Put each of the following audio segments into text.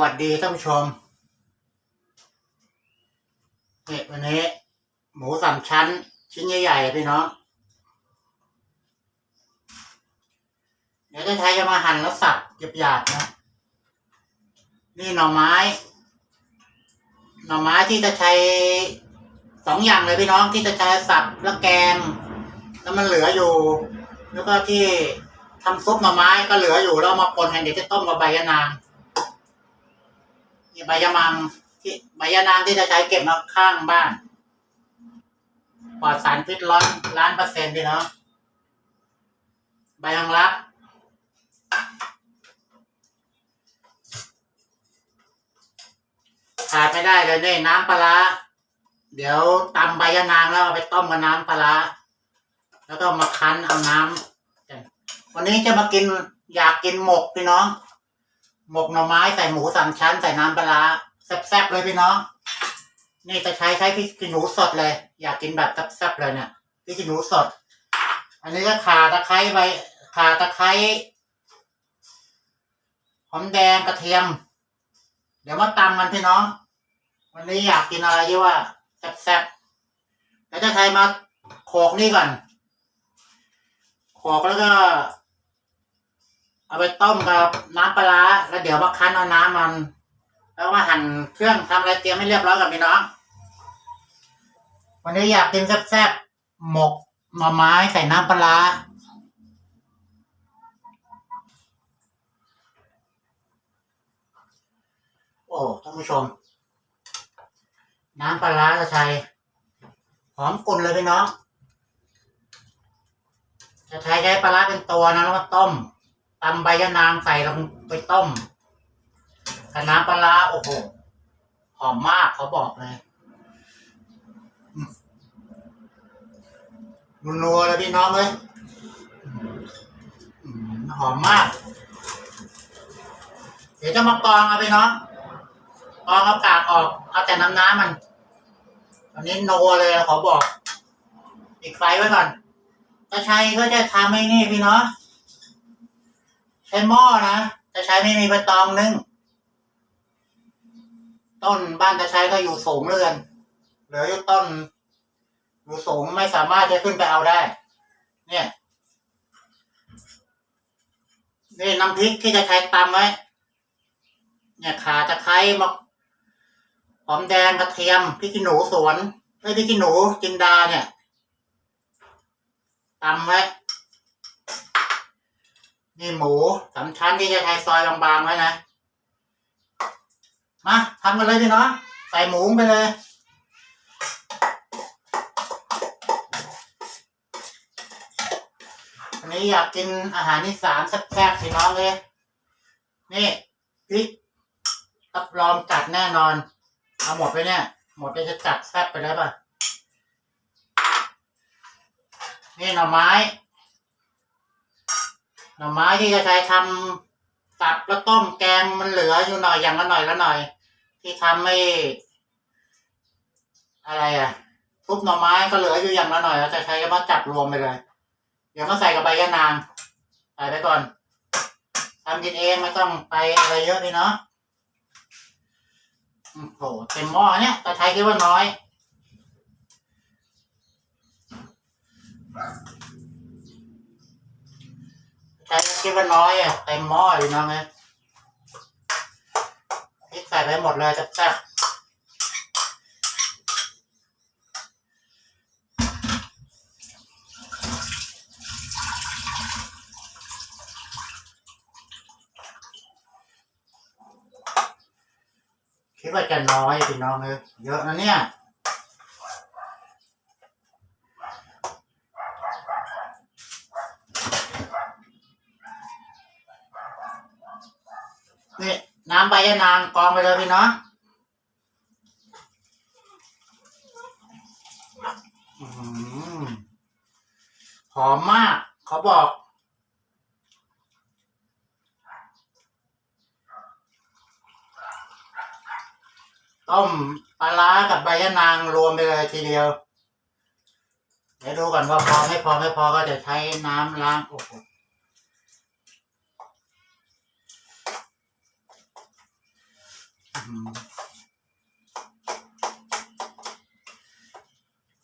วัสดีท่านผู้ชมเนี่ยวันนี้ หมูสามชั้น ชิ้นใหญ่ๆพี่น้องเดี๋ยวจะใช้จะมาหั่นแล้วสับหยาบๆนะ นี่หน่อไม้ หน่อไม้ที่จะใช้สองอย่างเลยพี่น้องที่จะใช้สับแล้วแกง แล้วมันเหลืออยู่ แล้วก็ที่ทำซุปหน่อไม้ก็เหลืออยู่แล้วมาปนกันเดี๋ยวจะต้มกับใบยะนาง ใบยะมังที่ใบยะนางที่จะใช้เก็บมาข้างบ้านปลอดสารพิษร้อนล้านเปอร์เซ็นต์พี่เนาะใบยังรักขาดไม่ได้เลยเนี่น้ำปลาเดี๋ยวตำใบยะนางแล้วเอาไปต้มกับน้ำปลาแล้วก็มาคั้นเอาน้ำกันวันนี้จะมากินอยากกินหมกพี่น้อง หมกหน่อไม้ใส่หมูสามชั้นใส่น้ำปลาร้าแซ่บๆเลยพี่น้อง นี่จะใช้ใช้พริกขี้หนูสดเลย อยากกินแบบแซ่บๆเลยเนี่ยพริกขี้หนูสด อันนี้ก็ข่าตะไคร้ใบข่าตะไคร้หอมแดงกระเทียม เดี๋ยวมาตำกันพี่น้อง วันนี้อยากกินอะไรที่ว่าแซ่บๆแล้วจะใช้มาโขกนี่ก่อนโขกแล้วก็ เอาไปต้มกับน้ำปลาร้าแล้วเดี๋ยวมาคั้นเอาน้ำมัน แล้วมาหั่นเครื่องทำอะไรเตรียมให้เรียบร้อยกับพี่น้อง วันนี้อยากกินแซ่บๆหมกหน่อไม้ใส่น้ำปลาร้าโอ้ท่านผู้ชม น้ำปลาร้าจะใช้หอมกลุ่นเลยพี่น้อง จะใช้ใช้ปลาร้าเป็นตัวนะแล้วมาต้ม ตำใบยะนางใส่ลงไปต้มกับน้ำปลาร้าโอ้โหหอมมากเขาบอกเลยอืมนัวๆเลยพี่น้องเลยอืมหอมมาก เดี๋ยวจะมากรองเอาพี่น้องกรองเอากากออก เอาแต่น้ำน้ำมันอันนี้นัวเลยขอบอกปิดไฟไว้ก่อนจะใช้ก็จะทำให้นี่พี่น้อง ใช้หม้อนะจะใช้ไม่มีใบตองนึ่งต้นบ้านจะใช้ก็อยู่สูงเรือนเหลืออยู่ต้นอยู่สูงไม่สามารถจะขึ้นไปเอาได้ เนี่ยนี่น้ำพริกที่จะใช้ตำไว้ เนี่ยขาตะไคร้มะหอมแดงกระเทียมพริกขี้หนูสวนไอ้พริกขี้หนูจินดาเนี่ยตำไว้ นี่หมูสามชั้นที่จะใช้ซอยบางๆไว้นะ มาทำกันเลยพี่น้องใส่หมูไปเลยอันนี้อยากกินอาหารอีสานแซ่บๆพี่น้องเลย นี่พริกรับรองจัดแน่นอน เอาหมดไปเนี่ย หมดไปจะจัดแซ่บไปแล้วป่ะ นี่หน่อไม้ หน่อไม้ที่จะใช้ทำสับแล้วต้มแกงมันเหลืออยู่หน่อยอย่างละหน่อยละหน่อย ที่ทำไม่ อะไรอะทุบหน่อไม้ก็เหลืออยู่อย่างละหน่อยเราจะใช้ก็มาจับรวมไปเลย เดี๋ยวมาใส่กับใบยะนางใส่ไปก่อนทำกินเองไม่ต้องไปอะไรเยอะพี่เนาะโอ้โหเต็มหม้อเนี่ยแต่ใช้คิดว่าน้อย คิดว่าน้อยอะเต็มหม้ออยู่น้องเลยพริกใส่ไปหมดเลยแซ่บๆคิดว่าจะน้อยพี่น้องเลยเยอะนะเนี่ย นี่น้ำใบยะนางกองไปเลยพี่เนาะอื้อหือหอมมาก เขาบอก ต้มปลาร้ากับใบยะนางรวมไปเลยทีเดียว เดี๋ยวดูก่อนว่าพอไม่พอไม่พอก็จะใช้น้ำล้างโอ้โห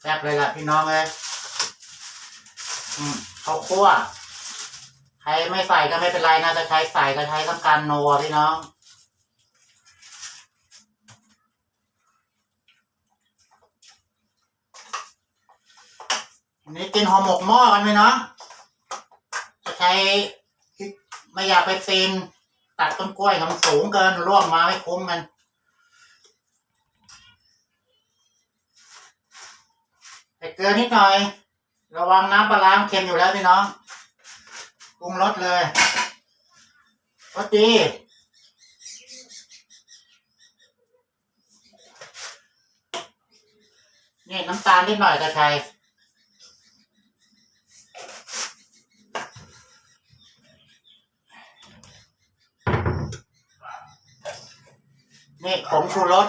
แซ่บเลยล่ะพี่น้องเลยอืมข้าวคั่วใครไม่ใส่ก็ไม่เป็นไรนะจะใช้ใส่ก็ใช้ทำการนัวพี่น้องอันนี้กินห่อหมกหม้อกันไหมเนาะจะใช้ไม่อยากไปปีน ตัดต้นกล้วยมันสูงเกินร่วงมาไม่คุ้มกันใส่เกลือนิดหน่อย ระวังน้ำปลาร้ามันเค็มอยู่แล้วพี่น้องปรุงรสเลยรสดีนี่น้ำตาลนิดหน่อยกระชัย งชูรส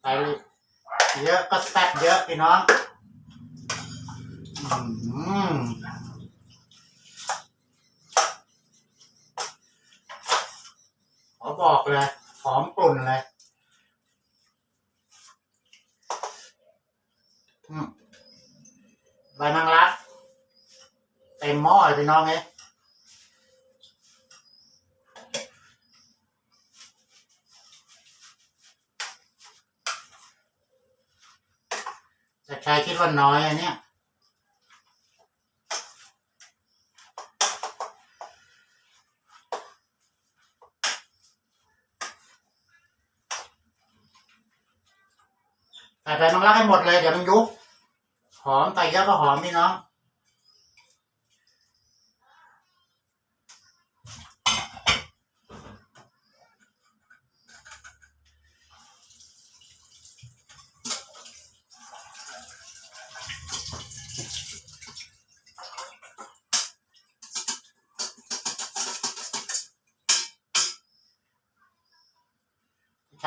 ใส่เยอะก็แซ่บเยอะพี่น้องอือหือขอบอกเลยหอมกลุ่นเลยใบนางรักเต็มหม้อเลยพี่น้องเอ้ย แต่ชายคิดว่าน้อยอันเนี้ยใส่ไปมังลักให้หมดเลยเดี๋ยวมันยุบหอมใส่เยอะก็หอมพี่น้อง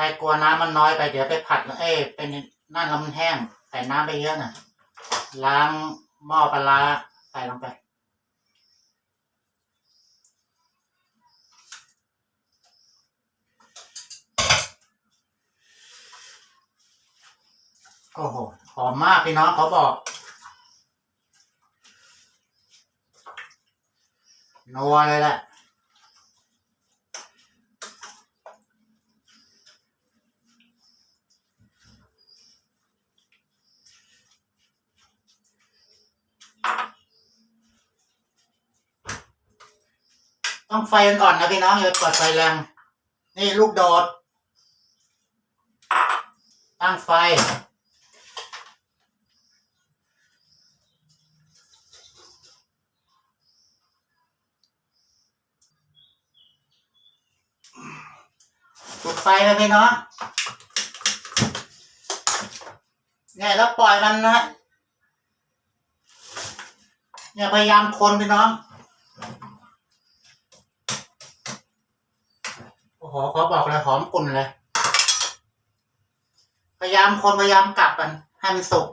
ใช่กลัวน้ำมันน้อยไปเดี๋ยวไปผัดแล้วเอ้ยเป็นนั่นแล้วมันแห้งใส่น้ำไปเยอะน่ะล้างหม้อปลาร้าใส่ลงไปโอ้โหหอมมากพี่น้องเขาบอกนัวเลยแหละ ต้องไฟอ่อนๆนะพี่น้องอย่าเปิดไฟแรง นี่ลูกโดด ตั้งไฟ จุดไฟไปพี่น้องเนี่ยแล้วปล่อยมันนะเนี่ยพยายามคนพี่น้อง โอ้โหขอบอกเลยหอมกลุ่นเลย พยายามคนพยายามกลับกันให้มันสุก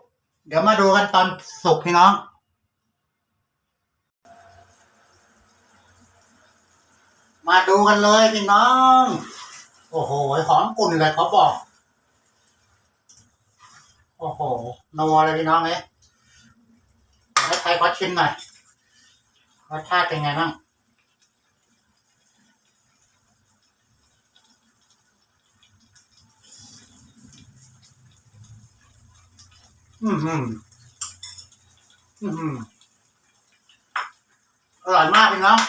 เดี๋ยวมาดูกันตอนสุกพี่น้อง มาดูกันเลยพี่น้อง โอ้โหหอมกลุ่นเลยเขาบอก โอ้โหนัวเลยพี่น้องเลยแล้วใครขอชิมหน่อยรสชาติเป็นไงบ้าง อืมอืมอืมอืมอร่อยมากพี่น้อง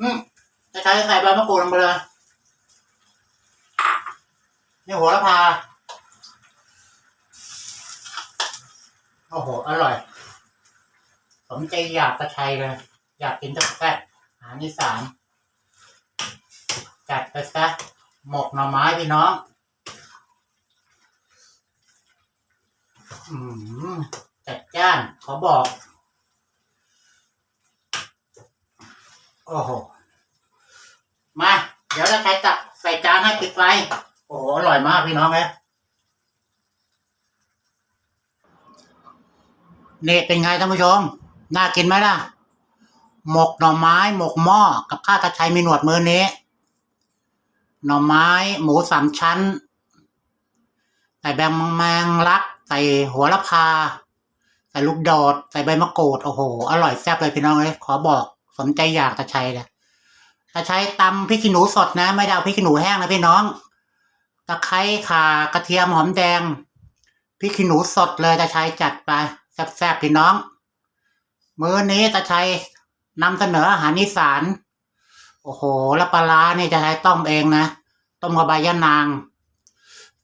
อืมจะใช้ใส่ใบมะกรูดลงไปเลยนี่หัวละพา โอ้โห อร่อยสมใจอยากกระชัยเลย อยากกินแซ่บอาหารที่สามจัดไปซะหมกหน่อไม้พี่น้อง อืมจัดจ้านขอบอก โอ้โห มา เดี๋ยวจะใช้ตักใส่จานให้ปิดไฟ โอ้โห อร่อยมากพี่น้องเลยนี่เป็นไงท่านผู้ชม น่ากินไหมล่ะ หมกหน่อไม้ หมกหม้อ กับข้าวตาชัยมีหนวดมือนี้ หน่อไม้ หมูสามชั้น ใส่แบงแมงลัก ใส่หัวละพา ใส่ลูกโดดใส่ใบมะกรูด โอ้โห อร่อยแซ่บเลยพี่น้องเลย ขอบอกสนใจอยากตาชัยเลยตาชัยตำพริกขี้หนูสดนะ ไม่ได้เอาพริกขี้หนูแห้งนะพี่น้อง ตะไคร้ข่ากระเทียมหอมแดง พริกขี้หนูสดเลยตาชัยจัดไปแซ่บๆพี่น้อง มื้อนี้ตาชัยนำเสนออาหารอีสาน โอ้โห แล้วปลาร้านี่จะใช้ต้มเองนะ ต้มกับใบยะนาง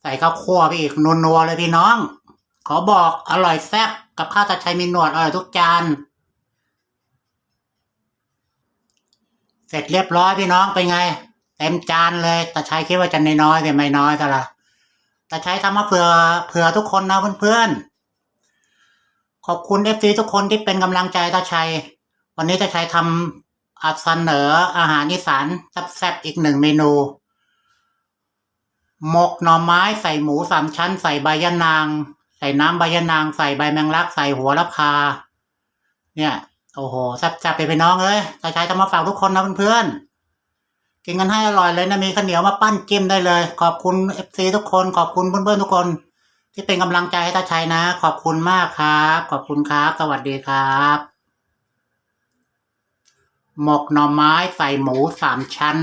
ใส่ข้าวคั่วไปอีกนัวๆเลยพี่น้อง ขอบอกอร่อยแซ่บกับข้าวตาชัยมีหนวดอร่อยทุกจานเสร็จเรียบร้อยพี่น้องเป็นไง เต็มจานเลยตาชัยคิดว่าจะน้อยแต่ไม่น้อยแต่ละตาชัยทำมาเผื่อเผื่อทุกคนนะเพื่อนๆขอบคุณเอฟซีทุกคนที่เป็นกำลังใจตาชัย วันนี้ตาชัยทำอัดเสนออาหารอีสานแซ่บๆอีกหนึ่งเมนูหมกหน่อไม้ใส่หมูสามชั้น ใส่ใบยะนาง ส่น้ำใบยะนางใส่ใบแมงลักใส่หัวละพา เนี่ยโอ้โหแซ่บไปพี่น้องเอ้ยตาชัยทำมาฝากทุกคนนะเพื่อนๆกินกันให้อร่อยเลยนะมีข้าวเหนียวมาปั้นจิ้มได้เลย ขอบคุณเอฟซีทุกคน ขอบคุณเพื่อนๆทุกคน ที่เป็นกำลังใจให้ตาชัยนะ ขอบคุณมากครับ ขอบคุณครับ สวัสดีครับ หมกหน่อไม้ใส่หมูสามชั้น